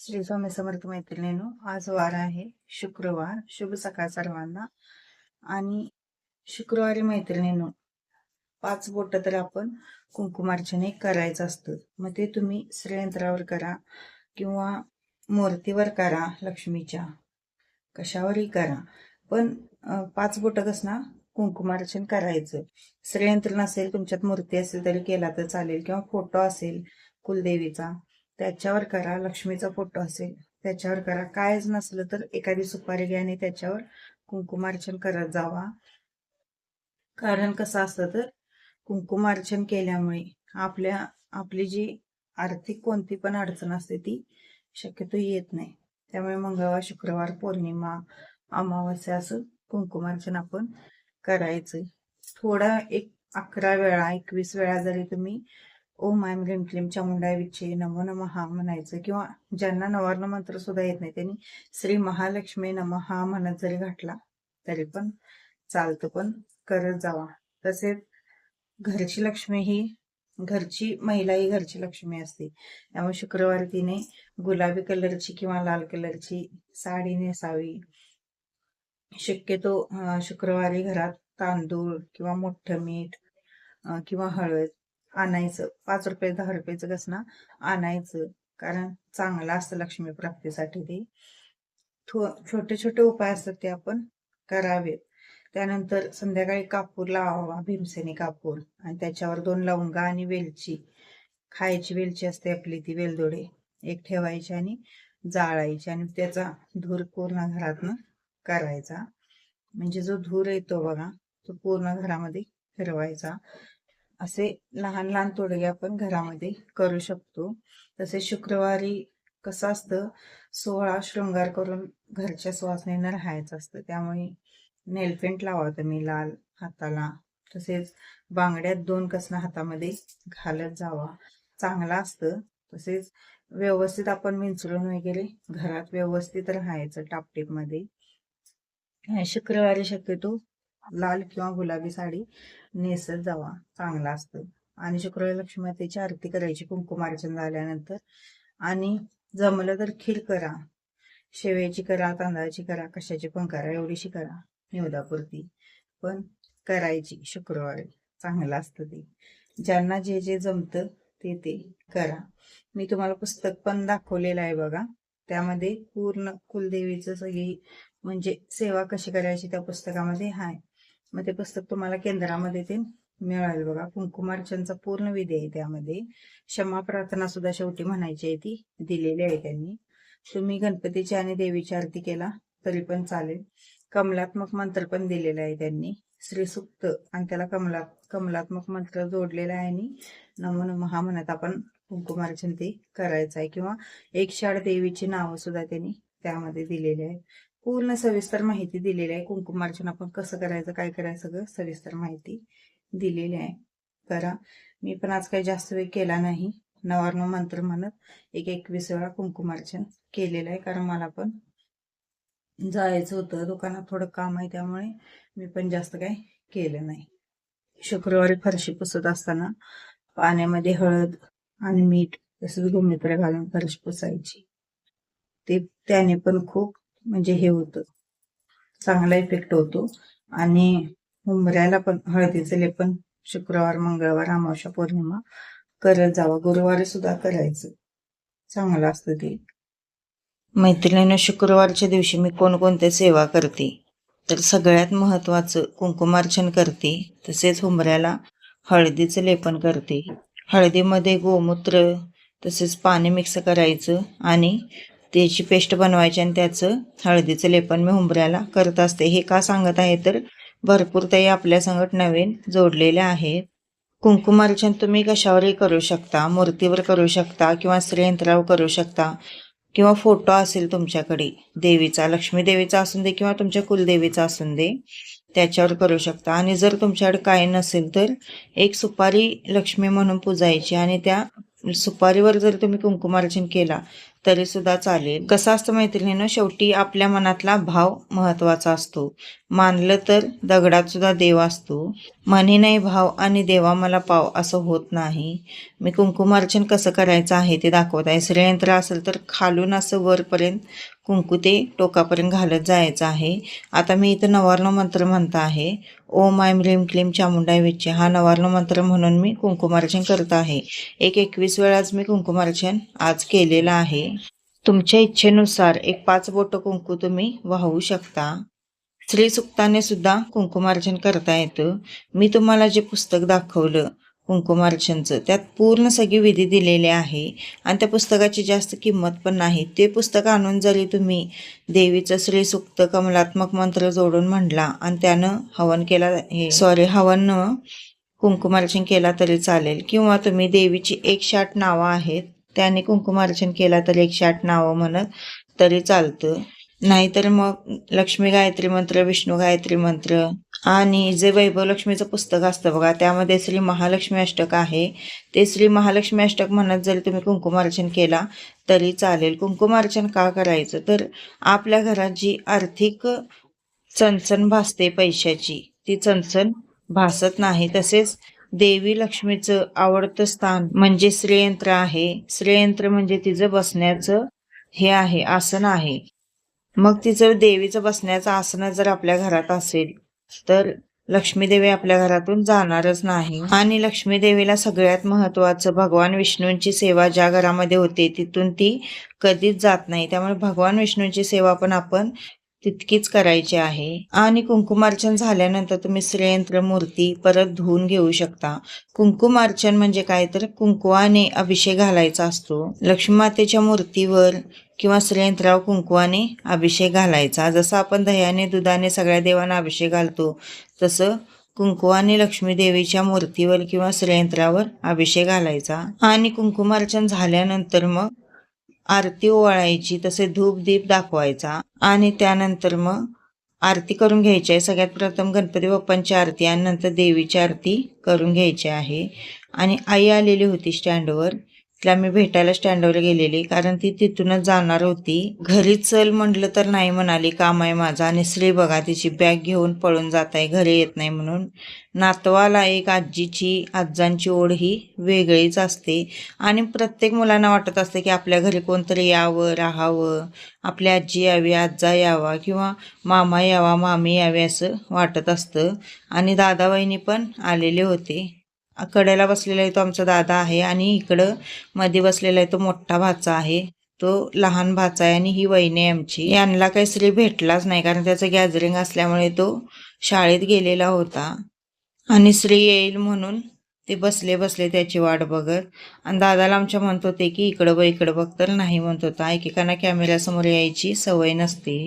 श्री स्वामी समर्थ मैत्रिणीनो आज वार आहे शुक्रवार. शुभ सकाळ सर्वांना. आणि शुक्रवारी मैत्रिणीनो पाच बोट तर आपण कुंकुमार्चने करायचं असतं. मग ते तुम्ही श्रीयंत्रावर करा किंवा मूर्तीवर करा लक्ष्मीच्या कशावरही करा. पण पाच बोट ना कुंकुमार्चन करायचं. श्रीयंत्र नसेल तुमच्यात मूर्ती असेल तरी केला तर चालेल. किंवा फोटो असेल कुलदेवीचा त्याच्यावर करा लक्ष्मीचा फोटो असेल त्याच्यावर करा. कायच नसलं तर एखादी सुपारी घ्या आणि त्याच्यावर कुंकुमार्चन करत जावा. कारण कसं असतं तर कुंकुमार्चन केल्यामुळे आपल्या आपली जी आर्थिक कोणती पण अडचण असते ती शक्यतो येत नाही. त्यामुळे मंगळवार शुक्रवार पौर्णिमा अमावस्या असं कुंकुमार्चन आपण करायचं. थोडा एक अकरा वेळा एकवीस वेळा जरी तुम्ही ओम आयम ग्रीम क्लिमच्या मुंडाविचे नमो नमो नमः म्हणायचं. किंवा ज्यांना नवार्ण मंत्र सुद्धा येत नाही त्यांनी श्री महालक्ष्मी हा म्हणत जरी घातला तरी पण चालतं. पण करत जावा. तसेच घरची लक्ष्मी ही घरची महिला ही घरची लक्ष्मी असते. त्यामुळे शुक्रवारी तिने गुलाबी कलरची किंवा लाल कलरची साडी नेसावी. शक्यतो शुक्रवारी घरात तांदूळ किंवा मोठं मीठ किंवा हळद आणायचं. पाच रुपये दहा रुपयाचं घसना आणायचं. कारण चांगलं असतं लक्ष्मी प्राप्तीसाठी ते. थो छोटे छोटे उपाय असतात ते आपण करावेत. त्यानंतर संध्याकाळी कापूर लावावा भीमसेनी कापूर. आणि त्याच्यावर दोन लवंगा आणि वेलची. खायची वेलची असते आपली ती वेलदोडे. एक ठेवायची आणि जाळायची. आणि त्याचा धूर पूर्ण घरातनं करायचा. म्हणजे जो धूर येतो बघा तो पूर्ण घरामध्ये फिरवायचा. असे लहान लहान तोडगे आपण घरामध्ये करू शकतो. तसे शुक्रवारी कसं असतं सोहळा शृंगार करून घरच्या सुवासनेनं राहायचं असतं. त्यामुळे नेलपेंट लावा तुम्ही लाल हाताला. तसेच बांगड्यात दोन कसणं हातामध्ये घालत जावा. चांगला असतं. तसेच व्यवस्थित आपण विंचरून वगैरे घरात व्यवस्थित राहायचं टापटीपमध्ये. शुक्रवारी शक्यतो लाल किंवा गुलाबी साडी नेसत जावा चांगला असतं. आणि शुक्रवारी लक्ष्मीमातेची आरती करायची कुंकुमार्चन झाल्यानंतर. आणि जमलं तर खीर करा. शेवयाची करा तांदळाची करा कशाची पण करा एवढीशी करा निवदापुरती. पण करायची शुक्रवारी. चांगलं असतं ते. ज्यांना जे जे जमतं ते ते करा. मी तुम्हाला पुस्तक पण दाखवलेलं आहे बघा. त्यामध्ये पूर्ण कुलदेवीचं सगळी म्हणजे सेवा कशी करायची त्या पुस्तकामध्ये? आहे मग ते पुस्तक तुम्हाला केंद्रामध्ये ते मिळाल बघा. कुंकुमार्चनचा पूर्ण विधी आहे त्यामध्ये. क्षमा प्रार्थना सुद्धा शेवटी म्हणायची आहे ती. दिलेली आहे त्यांनी. तुम्ही गणपतीची आणि देवीची आरती केला तरी पण चालेल. कमलात्मक मंत्र पण दिलेला आहे त्यांनी. श्रीसुक्त आणि त्याला कमला कमलात्मक मंत्र जोडलेला आहे आणि नमन महा म्हणत आपण कुंकुमार्चन ते करायचं आहे. किंवा एक आठ देवीची नावं सुद्धा त्यांनी त्यामध्ये दिलेली आहेत. पूर्ण सविस्तर माहिती दिलेली आहे. कुंकुमार्चन आपण कसं करायचं काय करायचं सगळं सविस्तर माहिती दिलेली आहे. करा. मी पण आज काही जास्त वेळ केला नाही. नवार्ण मंत्र म्हणत एक एकवीस वेळा कुंकुमार्चन केलेलं आहे. कारण मला पण जायचं होतं. दुकानात थोडं काम आहे त्यामुळे मी पण जास्त काही केलं नाही. शुक्रवारी फरशी पुसत असताना पाण्यामध्ये हळद आणि मीठ तसंच गोमित्र घालून फरशी पुसायची. ते त्याने पण खूप म्हणजे हे होतं. चांगला इफेक्ट होतो. आणि उमऱ्याला पण हळदीचं लेपन शुक्रवार मंगळवार अमावस्या पौर्णिमा करत जावं. गुरुवारी सुद्धा करायचं. चांगलं असतं ते. मैत्रिणीनं शुक्रवारच्या दिवशी मी कोणकोणत्या सेवा करते तर सगळ्यात महत्त्वाचं कुंकुमार्चन करते तसेच हुमऱ्याला हळदीचं लेपन करते. हळदीमध्ये गोमूत्र तसेच पाणी मिक्स करायचं आणि त्याची पेस्ट बनवायची आणि त्याचं हळदीचं लेपन मी उंबऱ्याला करत असते. हे का सांगत आहे तर भरपूर ताई आपल्या संगत नवीन जोडलेल्या आहेत. कुंकुमार्चन तुम्ही कशावरही करू शकता मूर्तीवर करू शकता किंवा श्रीयंत्रावर करू शकता किंवा फोटो असेल तुमच्याकडे देवीचा लक्ष्मी देवीचा असून दे किंवा तुमच्या कुलदेवीचा असून दे त्याच्यावर करू शकता. आणि जर तुमच्याकडे काही नसेल तर एक सुपारी लक्ष्मी म्हणून पूजायची आणि त्या सुपारीवर जर तुम्ही कुंकुमार्चन केला तरी सुद्धा चालेल. कसं असतं मैत्रिणीनं शेवटी आपल्या मनातला भाव महत्त्वाचा असतो. मानलं तर दगडात सुद्धा देव असतो. म्हणे नाही भाव आणि देवा मला पाव असं होत नाही. मी कुंकुमार्चन कसं करायचं आहे ते दाखवत आहे. श्रेयंत्र असेल तर खालून असं वरपर्यंत कुंकू ते टोकापर्यंत घालत जायचं आहे. आता मी इथं नवार्ण मंत्र म्हणत आहे. ओम आय म्रीम क्लीम चामुंडाय विच्चे. हा नवार्ण मंत्र म्हणून मी कुंकुमार्चन करत आहे. एक एकवीस वेळाच मी कुंकुमार्चन आज केलेलं आहे. तुमच्या इच्छेनुसार एक पाच बोट कुंकू तुम्ही वाहू शकता. श्री सुक्ताने सुद्धा कुंकुमार्चन करता येतं. मी तुम्हाला जे पुस्तक दाखवलं कुंकुमार्चनचं त्यात पूर्ण सगळी विधी दिलेली आहे. आणि त्या पुस्तकाची जास्त किंमत पण नाही. ते पुस्तक आणून जरी तुम्ही देवीचं श्री सुक्त कमलात्मक मंत्र जोडून म्हणला आणि त्यानं हवन केला हे सॉरी हवन कुंकुमार्चन केला तरी चालेल. किंवा तुम्ही देवीची एकशे आठ नावं आहेत त्याने कुंकुमार्चन केला तरी एकशे आठ नावं म्हणत तरी चालतं. नाहीतर मग लक्ष्मी गायत्री मंत्र विष्णू गायत्री मंत्र आणि जे वैभव लक्ष्मीचं पुस्तक असतं बघा त्यामध्ये श्री महालक्ष्मी अष्टक आहे. ते श्री महालक्ष्मी अष्टक म्हणत जरी तुम्ही कुंकुमार्चन केला तरी चालेल. कुंकुमार्चन का करायचं? तर आपल्या घरात जी आर्थिक चणचण भासते पैशाची ती चणचण भासत नाही. तसेच देवी लक्ष्मीचं आवडतं स्थान म्हणजे श्रेयंत्र आहे. श्रेयंत्र म्हणजे तिचं बसण्याचं हे आहे आसन आहे. मग तिचं देवीचं बसण्याचं आसन जर आपल्या घरात असेल तर लक्ष्मी देवी आपल्या घरातून जाणारच नाही. आणि लक्ष्मी देवीला सगळ्यात महत्वाचं भगवान विष्णूंची सेवा ज्या घरामध्ये होते तिथून ती कधीच जात नाही. त्यामुळे भगवान विष्णूंची सेवा पण आपण तितकीच करायची आहे. आणि कुंकुमार्चन झाल्यानंतर तुम्ही श्रेयंत्र मूर्ती परत धुवून घेऊ शकता. कुंकुमार्चन म्हणजे काय? तर कुंकुवाने अभिषेक घालायचा असतो. लक्ष्मी मातेच्या मूर्तीवर किंवा श्रेयंत्रावर कुंकुवाने अभिषेक घालायचा. जसं आपण दह्याने दुधाने सगळ्या देवांना अभिषेक घालतो तसं कुंकुवाने लक्ष्मी देवीच्या मूर्तीवर किंवा श्रेयंत्रावर अभिषेक घालायचा. आणि कुंकुमार्चन झाल्यानंतर मग आरती ओवाळायची तसे धूप दीप दाखवायचा आणि त्यानंतर मग आरती करून घ्यायची आहे. सगळ्यात प्रथम गणपती बाप्पांची आरती आणि नंतर देवीची आरती करून घ्यायची आहे. आणि आई आलेली होती स्टँडवर तिला मी भेटायला स्टँडवर गेलेली कारण ती तिथूनच जाणार होती. घरी चल म्हटलं तर नाही म्हणाली काम आहे माझा. आणि श्री बघा तिची बॅग घेऊन पळून जात आहे घरी येत नाही म्हणून. नातवाला एक आजीची आजांची ओढ ही वेगळीच असते. आणि प्रत्येक मुलांना वाटत असते की आपल्या घरी कोणतरी यावं राहावं. आपली आजी यावी आजा यावा किंवा मामा यावा मामी यावी असं वाटत असतं. आणि दादा पण आलेले होते. कडेला बसलेला आहे तो आमचा दादा आहे आणि इकडं मध्ये बसलेला आहे तो मोठा भाचा आहे. तो लहान भाचा आहे आणि ही वहिनी आहे आमची. यांना काही स्त्री भेटलाच नाही कारण त्याचं गॅदरिंग असल्यामुळे तो शाळेत गेलेला होता. आणि स्त्री येईल म्हणून ते बसले बसले त्याची वाट बघत. आणि दादाला आमच्या म्हणत होते की इकडं बघ इकडं बघ. तर नाही म्हणत होता. एकेकांना कॅमेऱ्यासमोर यायची सवय नसते.